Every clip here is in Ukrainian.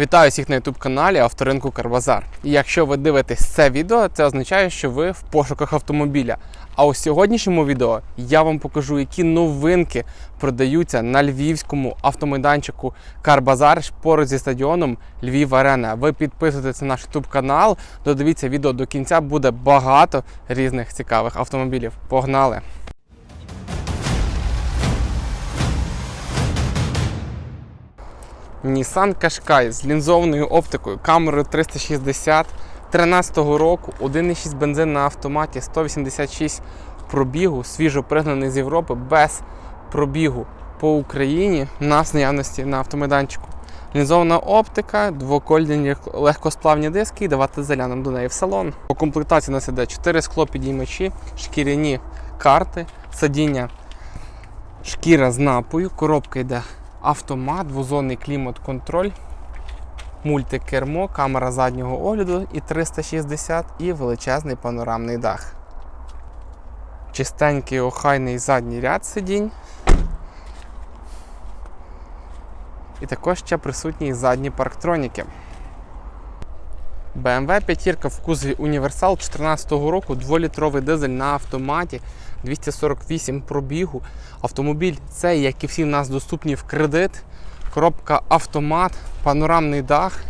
Вітаю всіх на youtube каналі Авторинку Карбазар. І якщо ви дивитесь це відео, це означає, що ви в пошуках автомобіля. А у сьогоднішньому відео я вам покажу, які новинки продаються на львівському автомайданчику Карбазар поруч зі стадіоном Львів Арена. Ви підписуєтесь на наш youtube канал, додивіться відео до кінця, буде багато різних цікавих автомобілів. Погнали! Nissan Qashqai з лінзованою оптикою, камерою 360 13-го року, 1,6 бензин на автоматі, 186 пробігу, свіжо пригнаний з Європи, без пробігу по Україні. У нас наявності на автомайданчику. Лінзована оптика, двокольні легкосплавні диски і давати заглянемо до неї в салон. По комплектації у нас іде 4 скло підіймачі, шкіряні карти, сидіння шкіра з напою, коробка йде автомат, двозонний клімат-контроль, мультикермо, камера заднього огляду і 360 і величезний панорамний дах. Чистенький охайний задній ряд сидінь. І також ще присутні задні парктроніки. BMW 5 в кузові Універсал 2014 року, 2-літровий дизель на автоматі, 248 пробігу. Автомобіль цей, як і всі в нас доступні в кредит. Коробка автомат, панорамний дах,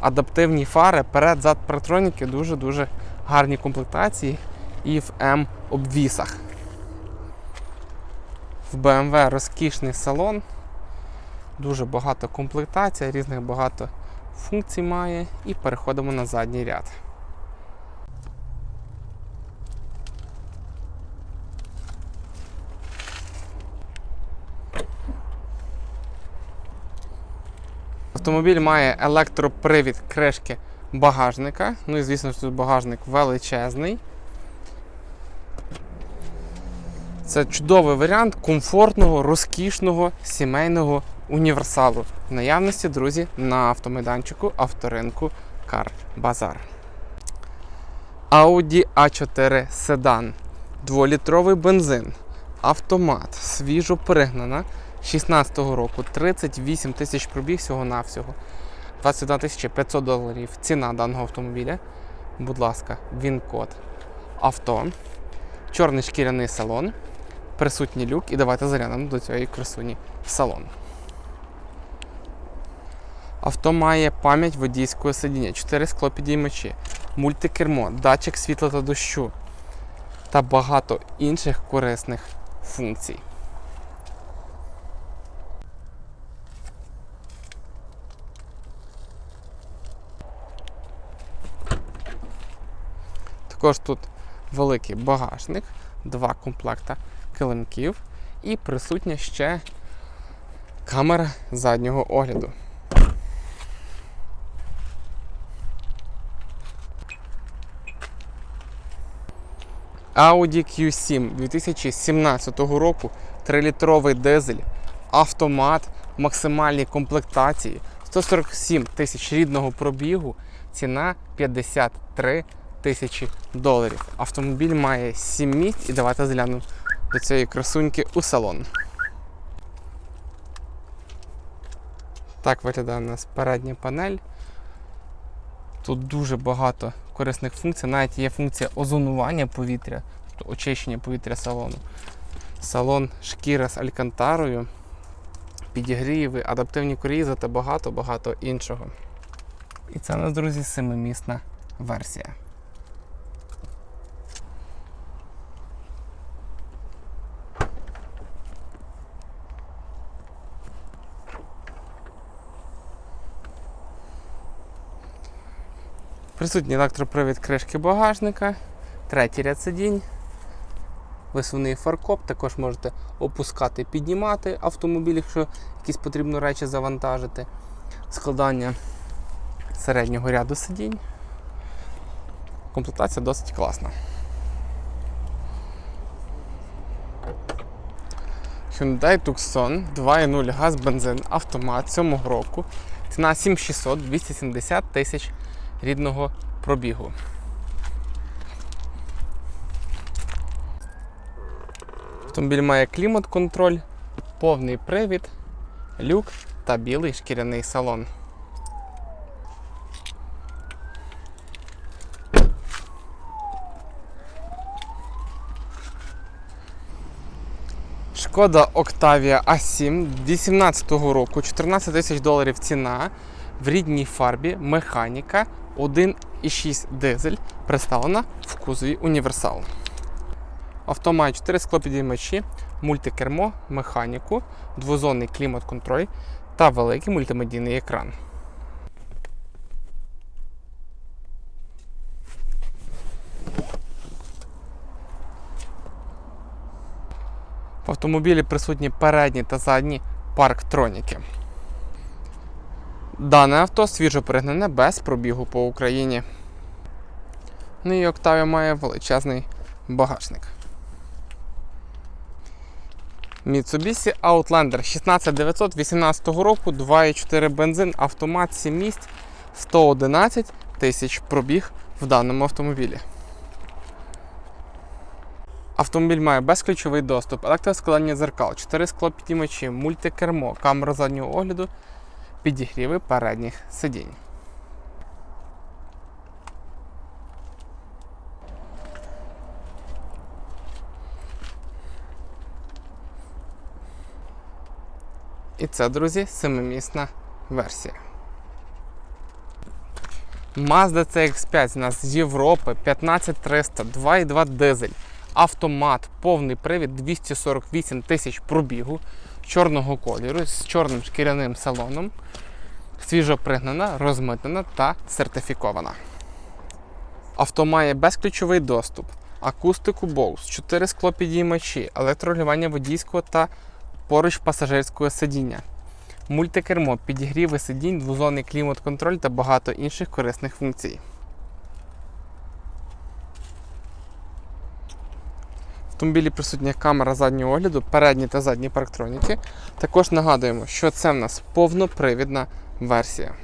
адаптивні фари, перед зад парктроніки, дуже-дуже гарні комплектації і в М-обвісах. В BMW розкішний салон, дуже багато комплектацій, різних багато функцій має і переходимо на задній ряд. Автомобіль має електропривід кришки багажника. Ну і звісно, що тут багажник величезний. Це чудовий варіант комфортного, розкішного сімейного універсалу. В наявності, друзі, на автомайданчику авторинку Car Bazaar. Audi A4 Sedan. 2-літровий бензин. Автомат. Свіжо пригнана. 16-го року 38 тисяч пробіг всього-навсього. 21 тисяча 500 доларів ціна даного автомобіля. Будь ласка, він-код авто. Чорний шкіряний салон. Присутній люк. І давайте заглянемо до цієї красуні в салон. Авто має пам'ять водійського сидіння, 4 склопідіймачі, мультикермо, датчик світла та дощу та багато інших корисних функцій. Також тут великий багажник, два комплекта килимків і присутня ще камера заднього огляду. Audi Q7 2017 року 3-літровий дизель, автомат, максимальній комплектації, 147 тисяч рідного пробігу, ціна 53 тисячі доларів. Автомобіль має 7 місць і давайте заглянемо до цієї красуньки у салон. Так виглядає у нас передня панель. Тут дуже багато корисних функцій. Навіть є функція озонування повітря, тобто очищення повітря салону. Салон шкіра з алькантарою, підігріви, адаптивні корізи та багато-багато іншого. І це у нас, друзі, семимісна версія. Присутній електропривід кришки багажника, третій ряд сидінь, висувний фаркоп, також можете опускати, піднімати автомобіль, якщо якісь потрібно речі завантажити, складання середнього ряду сидінь. Комплектація досить класна. Hyundai Tucson 2.0 газ бензин автомат 7 року. Ціна 7600 270 тисяч рідного пробігу. Автомобіль має клімат-контроль, повний привід, люк та білий шкіряний салон. Шкода Octavia a 7 18 року, 14 тисяч доларів ціна в рідній фарбі, механіка, 1,6 дизель, представлена в кузові універсал. Авто має 4 склопідіймачі, мультикермо, механіку, двозонний клімат-контроль та великий мультимедійний екран. В автомобілі присутні передні та задні парктроніки. Дане авто свіжо пригнане без пробігу по Україні. Ну і Octavia має величезний багажник. Mitsubishi Outlander 16918 року, 2,4 бензин, автомат 7 місць, 111 тисяч пробіг в даному автомобілі. Автомобіль має безключовий доступ, електроскладання дзеркал, 4 склопідіймачі, мультикермо, камера заднього огляду, підігріви передніх сидінь. І це, друзі, семимісна версія. Mazda CX5 у нас з Європи 15300, 2,2 дизель, автомат, повний привід 248 тисяч пробігу чорного кольору з чорним шкіряним салоном, свіжо пригнана, розмитнена та сертифікована. Авто має безключовий доступ, акустику Bose, 4 склопідіймачі, електролювання водійського та поруч пасажирського сидіння, мультикермо, підігріви сидінь, двозонний клімат-контроль та багато інших корисних функцій. Автомобілі присутня камера заднього огляду, передні та задні парктроніки. Також нагадуємо, що це в нас повнопривідна версія.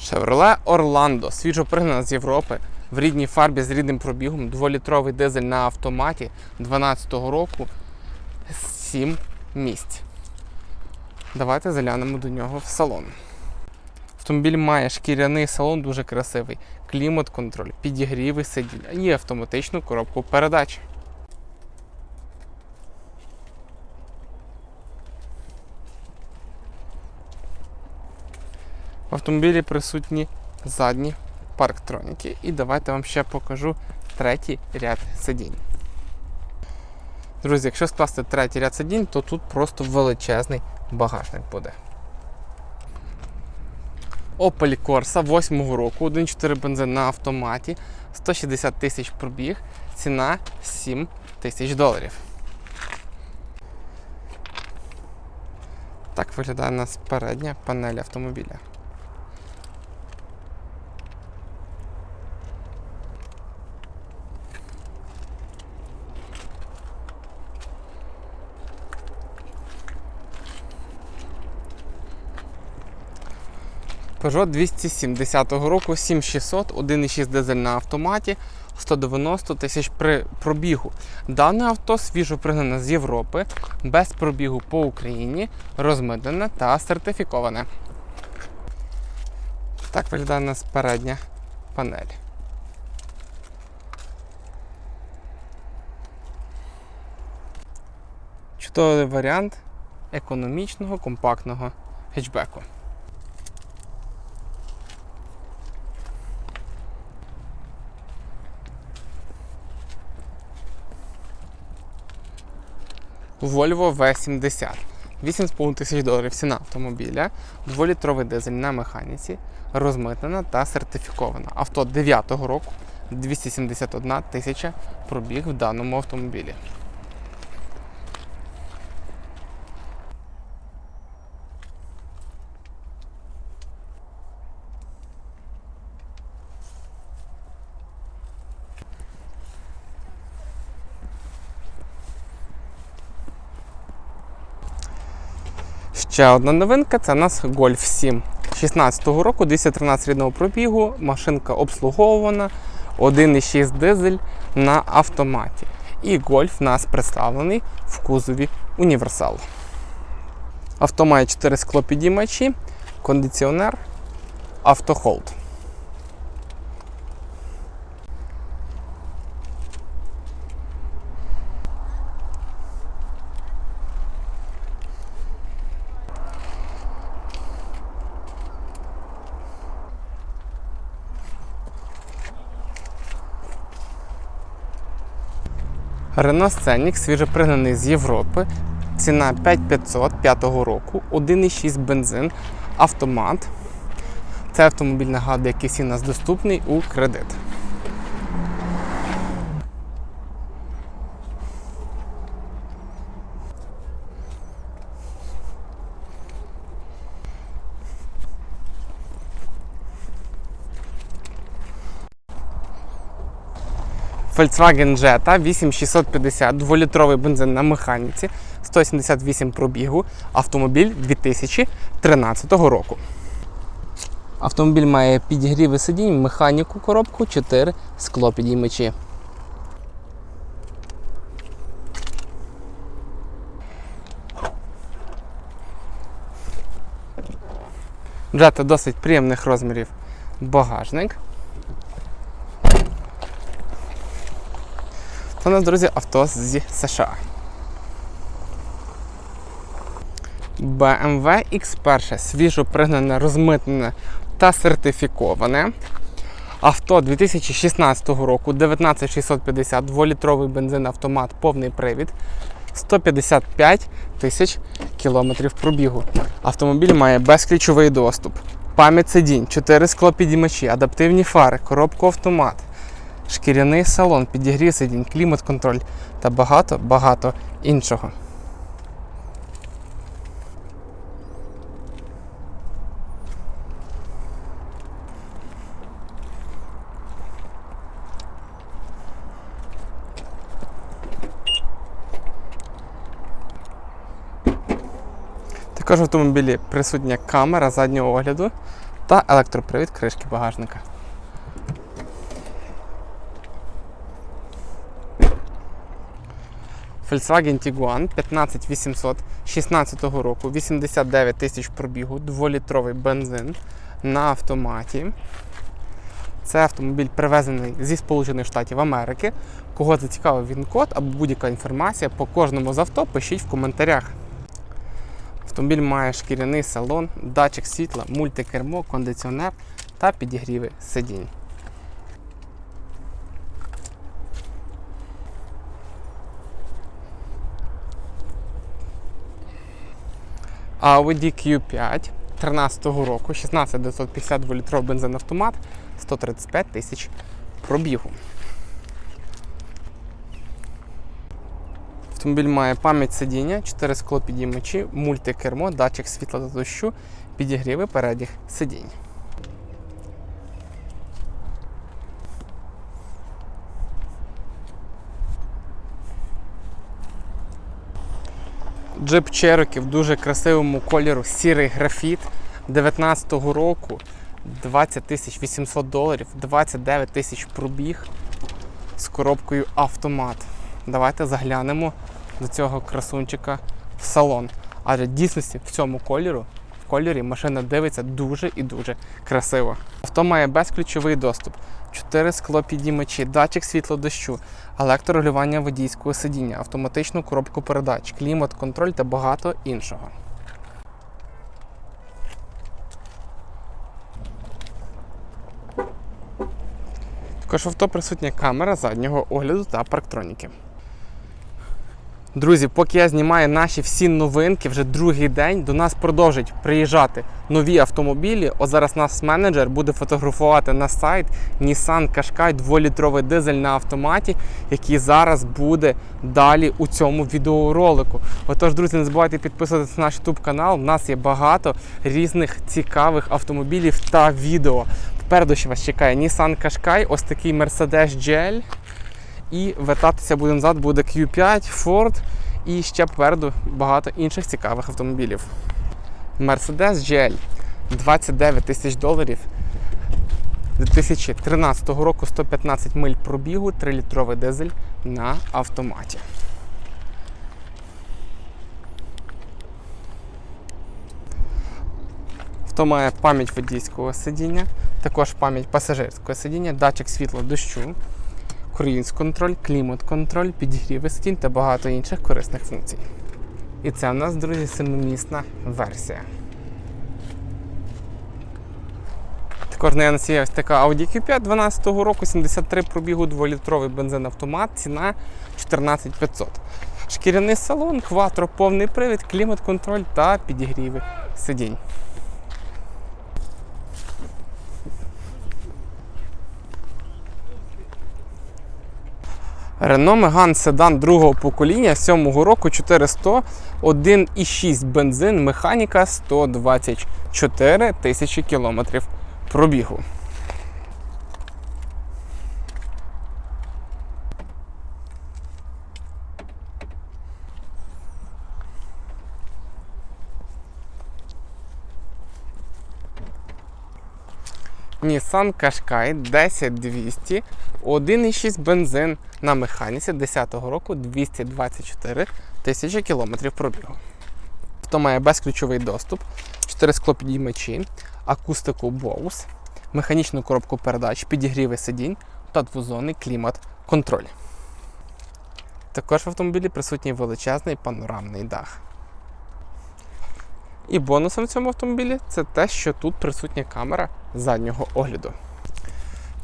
Chevrolet Orlando, свіжо пригнана з Європи в рідній фарбі з рідним пробігом, 2-літровий дизель на автоматі 2012 року, 7 місць. Давайте заглянемо до нього в салон. Автомобіль має шкіряний салон дуже красивий, клімат-контроль, підігріви сидіння і автоматичну коробку передач. В автомобілі присутні задні парктроніки. І давайте вам ще покажу третій ряд сидінь. Друзі, якщо скласти третій ряд сидінь, то тут просто величезний багажник буде. Opel Corsa 8 року, 1.4 бензин на автоматі, 160 тисяч пробіг, ціна 7 тисяч доларів. Так виглядає у нас передня панель автомобіля. Peugeot 270 року, 7600, 1,6 дизель на автоматі, 190 тисяч при пробігу. Дане авто свіжо пригнане з Європи, без пробігу по Україні, розмитнене та сертифіковане. Так виглядає у нас передня панель. Чудовий варіант економічного компактного хетчбеку. Volvo V70. 8,5 тисяч доларів ціна автомобіля, 2-літровий дизель на механіці, розмитнена та сертифікована. Авто 9-го року, 271 тисяча пробіг в даному автомобілі. Ще одна новинка це у нас Golf 7 16-го року, 213 рідного пробігу, машинка обслуговувана, 1,6 дизель на автоматі. І Golf у нас представлений в кузові універсал. Авто має 4 склопідіймачі, кондиціонер, автохолд. Renault Scenic свіжопригнаний з Європи. Ціна 5500 5 року, 1,6 бензин, автомат. Це автомобіль нагадує, який всі у нас доступний у кредит. Volkswagen Jetta 8650, 2-літровий бензин на механіці, 178 пробігу, автомобіль 2013 року. Автомобіль має підігріви сидінь, механіку коробку, 4 склопідіймачі. Jetta досить приємних розмірів багажник. Це у нас, друзі, авто зі США. BMW X1 свіжо пригнане, розмитнене та сертифіковане. Авто 2016 року. 19650, 2-літровий бензин автомат, повний привід. 155 тисяч кілометрів пробігу. Автомобіль має безключовий доступ, пам'ять сидінь, 4 склопідіймачі, адаптивні фари, коробку автомат, шкіряний салон, підігрів сидінь, клімат-контроль та багато-багато іншого. Також в автомобілі присутня камера заднього огляду та електропривід кришки багажника. Volkswagen Tiguan 15800 16 року, 89 тисяч пробігу, 2-літровий бензин на автоматі. Це автомобіль привезений зі Сполучених Штатів Америки. Кого зацікавив він код або будь-яка інформація по кожному з авто, пишіть в коментарях. Автомобіль має шкіряний салон, датчик світла, мультикермо, кондиціонер та підігріви сидінь. Audi Q5 13 року, 16952 літровий бензин автомат, 135 тисяч пробігу. Автомобіль має пам'ять сидіння, 4 склопідіймачі, мультикермо, датчик світла та дощу, підігріви передніх сидінь. Джип Cherokee в дуже красивому кольору сірий графіт 19-го року 20 тисяч 800 доларів, 29 тисяч пробіг з коробкою автомат. Давайте заглянемо до цього красунчика в салон. Адже дійсності в цьому кольору, кольорі машина дивиться дуже і дуже красиво. Авто має безключовий доступ, 4 склопідіймачі, датчик світлодощу, електрорегулювання водійського сидіння, автоматичну коробку передач, клімат-контроль та багато іншого. Також в авто присутня камера заднього огляду та парктроніки. Друзі, поки я знімаю наші всі новинки, вже другий день до нас продовжують приїжджати нові автомобілі. От зараз нас менеджер буде фотографувати на сайт Nissan Qashqai 2-літровий дизель на автоматі, який зараз буде далі у цьому відеоролику. Отож, друзі, не забувайте підписуватися на наш YouTube канал. У нас є багато різних цікавих автомобілів та відео. Попереду ще вас чекає Nissan Qashqai, ось такий Mercedes GL. І вертатися буде назад буде Q5, Ford і ще попереду багато інших цікавих автомобілів. Mercedes GL 29 тисяч доларів. 2013 року 115 миль пробігу, 3-літровий дизель на автоматі. Авто має пам'ять водійського сидіння, також пам'ять пасажирського сидіння, датчик світла дощу, круїз контроль, клімат-контроль, підігріви сидінь та багато інших корисних функцій. І це у нас, друзі, семимісна версія. Також наявності є ось така Audi Q5 12 року, 73 пробігу, 2-літровий бензин автомат, ціна 14500. Шкіряний салон, кватро, повний привід, клімат-контроль та підігріви сидінь. Renault Megane седан другого покоління 7-го року 400, 1,6 бензин, механіка 124 тисячі кілометрів пробігу. Nissan Qashqai 10200, 1,6 бензин на механіці 10-го року 224 тисячі кілометрів пробігу. Авто має безключовий доступ, 4 склопідіймачі, акустику Bose, механічну коробку передач, підігріви сидінь та двозонний клімат-контроль. Також в автомобілі присутній величезний панорамний дах. І бонусом в цьому автомобілі це те, що тут присутня камера заднього огляду.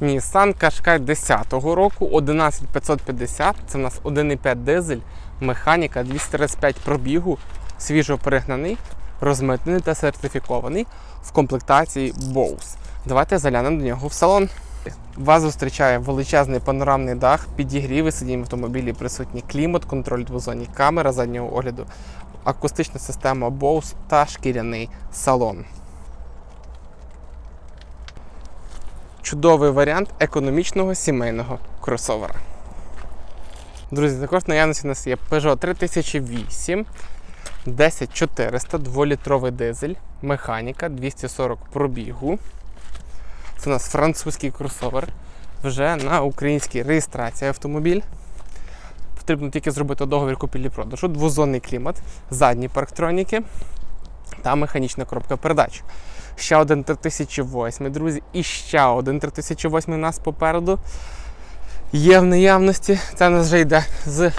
Nissan Qashqai 10-го року 11550. Це в нас 1,5 дизель, механіка 235 пробігу, свіжо перегнаний, розмитнений та сертифікований в комплектації Bose. Давайте заглянемо до нього в салон. Вас зустрічає величезний панорамний дах, підігріви сидінь в автомобілі, присутній клімат, контроль двозонні, камера заднього огляду, акустична система Bose та шкіряний салон. Чудовий варіант економічного сімейного кросовера. Друзі, також в наявності у нас є Peugeot 3008, 10400, 2-літровий дизель, механіка 240 пробігу. Це у нас французький кросовер. Вже на українській реєстрації автомобіль. Потрібно тільки зробити договір купівлі-продажу, двозонний клімат, задні парктроніки та механічна коробка передач. Ще один 3008, друзі, і ще один 3008 у нас попереду є в наявності. Це нас вже йде з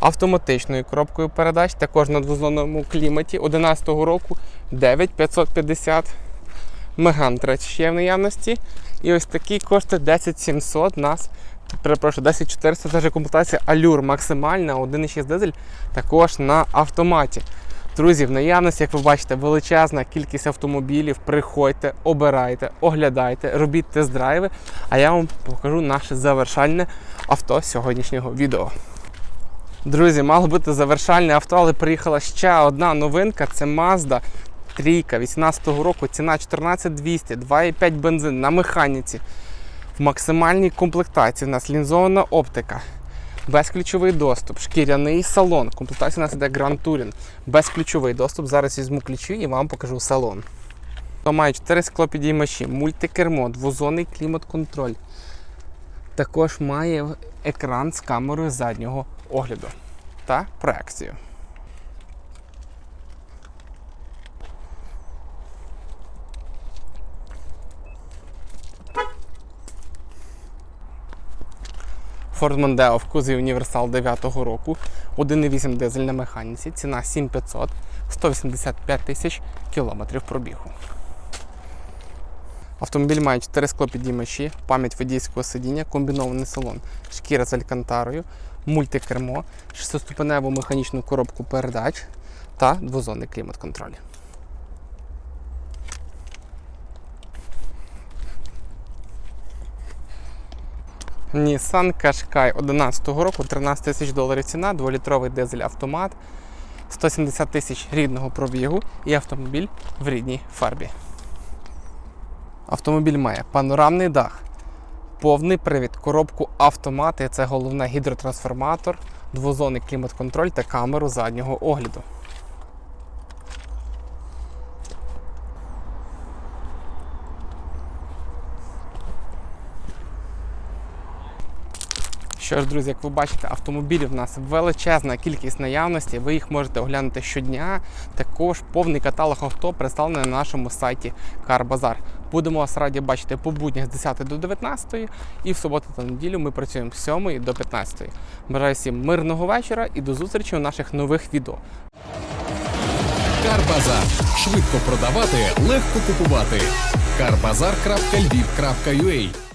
автоматичною коробкою передач, також на двозонному кліматі 11 року 9550. Меган 3 ще в наявності. І ось такий коштує 10700 нас. Перепрошую, 10400 це вже комплектація Allure максимальна, 1,6 дизель, також на автоматі. Друзі, в наявності, як ви бачите, величезна кількість автомобілів. Приходьте, обирайте, оглядайте, робіть тест-драйви. А я вам покажу наше завершальне авто сьогоднішнього відео. Друзі, мало бути завершальне авто, але приїхала ще одна новинка. Це Mazda трійка 18-го року, ціна 14200, 2,5 бензин на механіці. В максимальній комплектації у нас лінзована оптика, безключовий доступ, шкіряний салон. Комплектація у нас іде Grand Touring. Безключовий доступ. Зараз візьму ключі і вам покажу салон. То має 4 склопідіймачі, мультикермо, двозонний клімат-контроль. Також має екран з камерою заднього огляду та проекцію. Ford Mondeo в кузові Універсал 9-го року, 1,8 дизель на механіці, ціна 7500, 185 тисяч кілометрів пробігу. Автомобіль має 4 склопідіймачі, пам'ять водійського сидіння, комбінований салон, шкіра з алькантарою, мультикермо, 6-ступеневу механічну коробку передач та двозонний клімат-контроль. Nissan Qashqai 11 року, 13 тисяч доларів ціна, 2-літровий дизель автомат, 170 тисяч рідного пробігу і автомобіль в рідній фарбі. Автомобіль має панорамний дах, повний привід, коробку автомати, це головне гідротрансформатор, двозонний клімат-контроль та камеру заднього огляду. Що ж, друзі, як ви бачите, автомобілів у нас величезна кількість наявності. Ви їх можете оглянути щодня. Також повний каталог авто представлений на нашому сайті CarBazar. Будемо вас раді бачити по буднях з 10 до 19 і в суботу та неділю ми працюємо з 7 до 15. Бажаю всім мирного вечора і до зустрічі у наших нових відео. Карбазар. Швидко продавати, легко купувати. Карбазар.львів.ua